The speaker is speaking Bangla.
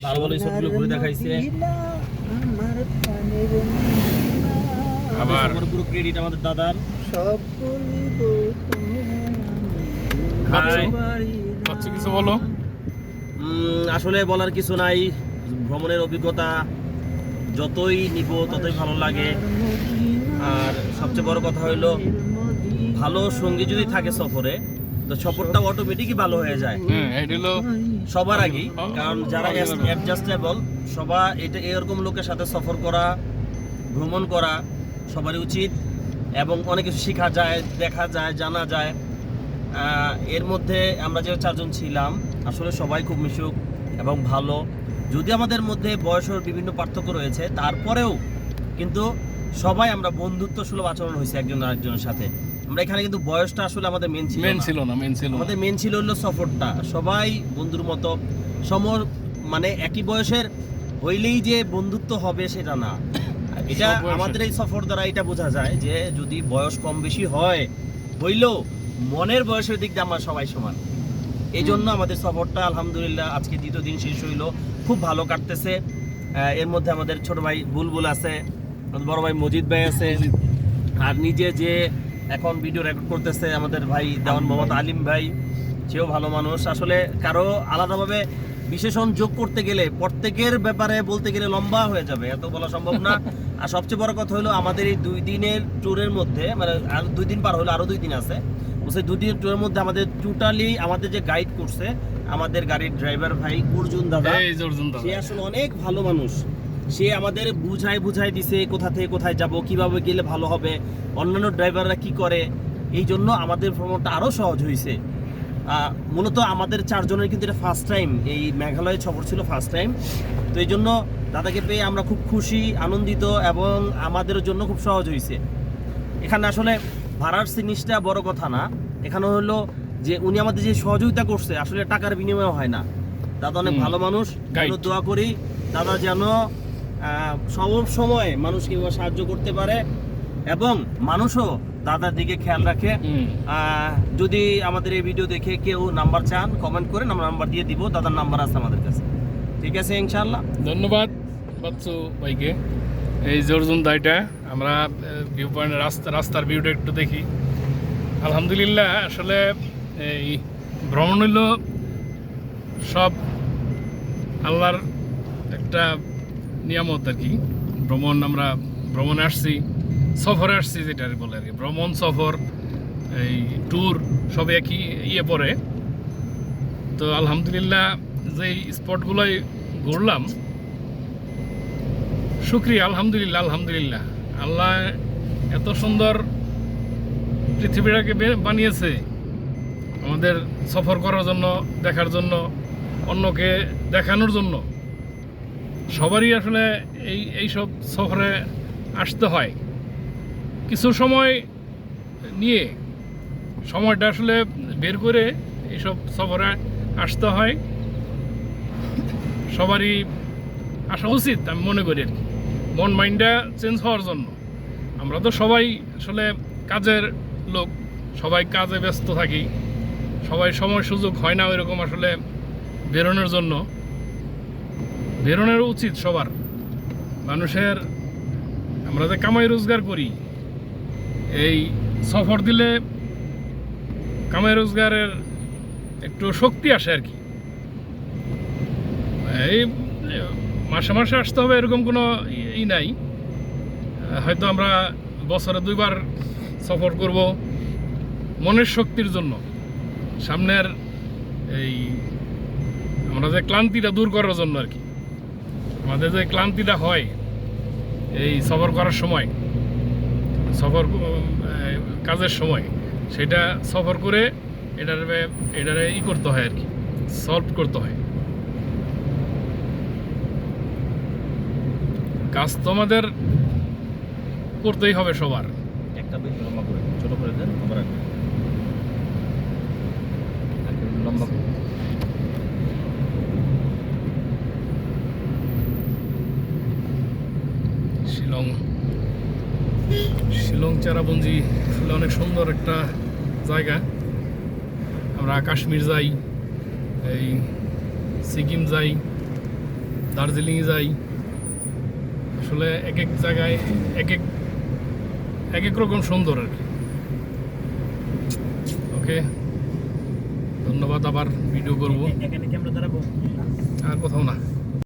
ভালো ভালো ছবিগুলো ঘুরে দেখাইছে। আবার। পুরো ক্রেডিট আমাদের দাদার। সব বলিব। কিছু বলো? আসলে বলার কিছু নাই। ভ্রমণের অভিজ্ঞতা যতই নিব ততই ভালো লাগে। আর সবচেয়ে বড় কথা হইল ভালো সঙ্গী যদি থাকে সফরে তো সফরটা অটোমেটিকই ভালো হয়ে যায়। হ্যাঁ সবার আগেই কারণ যারা অ্যাডজাস্টেবল সবার এটা এরকম লোকের সাথে সফর করা ভ্রমণ করা সবারই উচিত এবং অনেক কিছু শেখা যায় দেখা যায় জানা যায়। এর মধ্যে আমরা যে চারজন ছিলাম আসলে সবাই খুব মিশুক এবং ভালো। যদি আমাদের মধ্যে বয়সের বিভিন্ন পার্থক্য রয়েছে তারপরেও কিন্তু সবাই আমরা বন্ধুত্ব সুলভ আচরণ হয়েছে একজন আরেকজনের সাথে। আমরা এখানে কিন্তু বয়সটা আসলে আমাদের মেন ছিল মেন ছিল না মেন ছিল আমাদের মেন ছিল হলো সফরটা। সবাই বন্ধুর মতো সমর মানে একই বয়সের হইলেই যে বন্ধুত্ব হবে সেটা না। এটা আমাদের এই সফর দ্বারা এটা বোঝা যায় যে যদি বয়স কম বেশি হয় হইলেও মনের বয়সের দিক দিয়ে আমরা সবাই সমান। এই জন্য আমাদের সফরটা আলহামদুলিল্লাহ আজকে দ্বিতীয় দিন শেষ হইল। খুব ভালো কাটতেছে। এর মধ্যে আমাদের ছোট ভাই বুলবুল আছে বড় ভাই মজিদ ভাই আছে। আর নিজে যে এখন ভিডিও রেকর্ড করতেছে আমাদের ভাই দেওয়ান মোহাম্মদ আলিম ভাই সেও ভালো মানুষ। আসলে কারও আলাদাভাবে বিশেষণ যোগ করতে গেলে প্রত্যেকের ব্যাপারে বলতে গেলে লম্বা হয়ে যাবে এত বলা সম্ভব না। আর সবচেয়ে বড় কথা হলো আমাদের এই দুই দিনের ট্যুরের মধ্যে মানে আর দুই দিন পার হলো আরও দুই দিন আছে। সেই দুই দিনের ট্যুরের মধ্যে আমাদের টোটালি আমাদের যে গাইড করছে আমাদের গাড়ির ড্রাইভার ভাই অর্জুন দাদা এই অর্জুন দাদা। সে আসলে অনেক ভালো মানুষ। সে আমাদের বুঝায় বুঝাই দিছে কোথা থেকে কোথায় যাব কীভাবে গেলে ভালো হবে অন্যান্য ড্রাইভাররা কি করে এই জন্য আমাদের ভ্রমণটা আরও সহজ হয়েছে মূলত আমাদের চারজনের কিন্তু এটা ফার্স্ট টাইম এই মেঘালয় সফর ছিল ফার্স্ট টাইম তো এই জন্য দাদাকে পেয়ে আমরা খুব খুশি আনন্দিত এবং আমাদের জন্য খুব সহজ হয়েছে এখানে আসলে ভাড়ার জিনিসটা বড় কথা না। এখানে হলো যে উনি আমাদের যে সহযোগিতা করছে আসলে টাকার বিনিময় হয় না। দাদা অনেক ভালো মানুষ. দোয়া করি। দাদা যেন সব সময় মানুষকে এভাবে সাহায্য করতে পারে এবং মানুষও দাদার দিকে খেয়াল রাখে। যদি আমাদের এই ভিডিও দেখে কেউ নাম্বার চান কমেন্ট করেন আমরা নাম্বার দিয়ে দিব দাদার নাম্বার আছে আমাদের কাছে। ঠিক আছে ইনশাল্লাহ ধন্যবাদ বাচ্চু ভাইকে। এই যে অর্জুন দাইটা আমরা ভিউ পয়েন্ট রাস্তা রাস্তার ভিউটা একটু দেখি। আলহামদুলিল্লাহ আসলে এই ভ্রমণ হইল সব আল্লাহর একটা নিয়ামত আর কি। ভ্রমণ আমরা, ভ্রমণে আসছি, সফরে আসছি যেটা আর বলে আর কি। ভ্রমণ, সফর, এই ট্যুর সব একই ইয়ে পড়ে তো আলহামদুলিল্লাহ যে স্পটগুলোয় ঘুরলাম, শুক্রিয়া, আলহামদুলিল্লাহ আলহামদুলিল্লাহ। আল্লাহ এত সুন্দর পৃথিবীটাকে বানিয়েছে আমাদের সফর করার জন্য, দেখার জন্য, অন্যকে দেখানোর জন্য। সবারই আসলে এই এই সব সফরে আসতে হয়। কিছু সময় নিয়ে সময়টা আসলে বের করে এইসব সফরে আসতে হয়। সবারই আসা উচিত, আমি মনে করি আর কি। মন, মাইন্ডটা চেঞ্জ হওয়ার জন্য। আমরা তো সবাই আসলে কাজের লোক, সবাই কাজে ব্যস্ত থাকি। সবাই সময় সুযোগ হয় না ওইরকম আসলে বেরোনোর জন্য। বেরোনোর উচিত সবার। মানুষের আমরা যে কামাই রোজগার করি, এই সফর দিলে কামাই রোজগারের একটু শক্তি আসে আর কি। এই মাসে মাসে আসতে হবে এরকম কোনো ই- নাই। হয়তো আমরা বছরে দুইবার সফর করব মনের শক্তির জন্য। সামনের এই আমরা যে ক্লান্তিটা দূর করার জন্য আর কি। আমাদের যে ক্লান্তিটা হয়, এই সফর করার সময়, সফর কাজের সময়, সেটা সফর করে এটার, এটারে ই করতে হয় আর কি সলভ করতে হয়। কাজ তো আমাদের করতেই হবে সবার। একটা বেশি লম্বা করে, ছোট করে দেন লম্বা করে শিলং, চেরাপুঞ্জি আসলে অনেক সুন্দর একটা জায়গা। আমরা কাশ্মীর যাই, এই সিকিম যাই দার্জিলিংয়ে যাই। আসলে এক এক জায়গায় এক এক এক এক রকম সুন্দর আর কি। ওকে, ধন্যবাদ, আবার ভিডিও করব। আর কোথাও না।